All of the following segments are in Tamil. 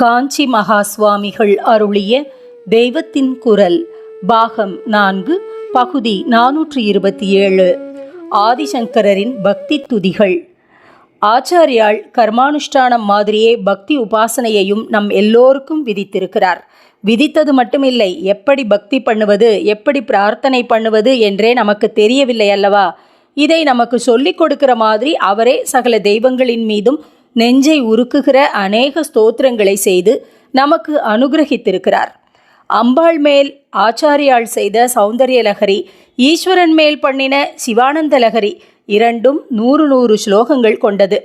காஞ்சி மகா சுவாமிகள் அருளிய தெய்வத்தின் குரல் பாகம் நான்கு பகுதி நானூற்றி இருபத்தி ஏழு. ஆதிசங்கரரின் பக்தி துதிகள். ஆச்சாரியால் கர்மானுஷ்டானம் மாதிரியே பக்தி உபாசனையையும் நம் எல்லோருக்கும் விதித்திருக்கிறார். விதித்தது மட்டுமில்லை எப்படி பக்தி பண்ணுவது எப்படி பிரார்த்தனை பண்ணுவது என்றே நமக்கு தெரியவில்லை அல்லவா? இதை நமக்கு சொல்லிக் கொடுக்கிற மாதிரி அவரே சகல தெய்வங்களின் மீதும் நெஞ்சை உருக்குகிற அநேக ஸ்தோத்திரங்களை செய்து நமக்கு அனுகிரகித்திருக்கிறார். அம்பாள் மேல் ஆச்சாரியால் செய்த சௌந்தரிய லகரி ஈஸ்வரன் மேல் பண்ணின சிவானந்த லகரி இரண்டும் நூறு நூறு ஸ்லோகங்கள் கொண்டது.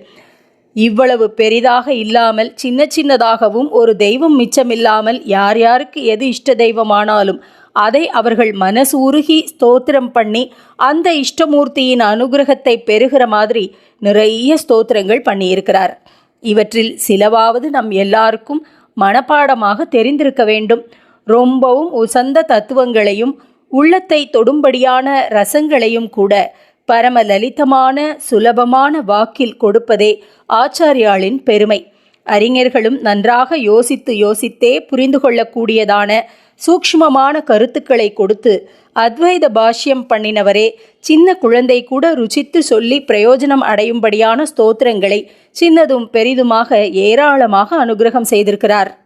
இவ்வளவு பெரிதாக இல்லாமல் சின்ன சின்னதாகவும் ஒரு தெய்வம் மிச்சமில்லாமல் யார் யாருக்கு எது இஷ்ட தெய்வமானாலும் அதை அவர்கள் மனசு உருகி ஸ்தோத்திரம் பண்ணி அந்த இஷ்டமூர்த்தியின் அனுகிரகத்தை பெறுகிற மாதிரி நிறைய ஸ்தோத்திரங்கள் பண்ணியிருக்கிறார். இவற்றில் சிலவாவது நம் எல்லாருக்கும் மனப்பாடமாக தெரிந்திருக்க வேண்டும். ரொம்பவும் உசந்த தத்துவங்களையும் உள்ளத்தை தொடும்படியான ரசங்களையும் கூட பரம லலிதமான சுலபமான வாக்கில் கொடுப்பதே ஆச்சாரியாளின் பெருமை. அறிஞர்களும் நன்றாக யோசித்து யோசித்தே புரிந்து கொள்ளக்கூடியதான சூக்ஷ்மமான கருத்துக்களை கொடுத்து அத்வைத பாஷ்யம் பண்ணினவரே சின்ன குழந்தை கூட ருச்சித்து சொல்லி பிரயோஜனம் அடையும்படியான ஸ்தோத்திரங்களை சின்னதும் பெரிதுமாக ஏராளமாக அனுகிரகம் செய்திருக்கிறார்.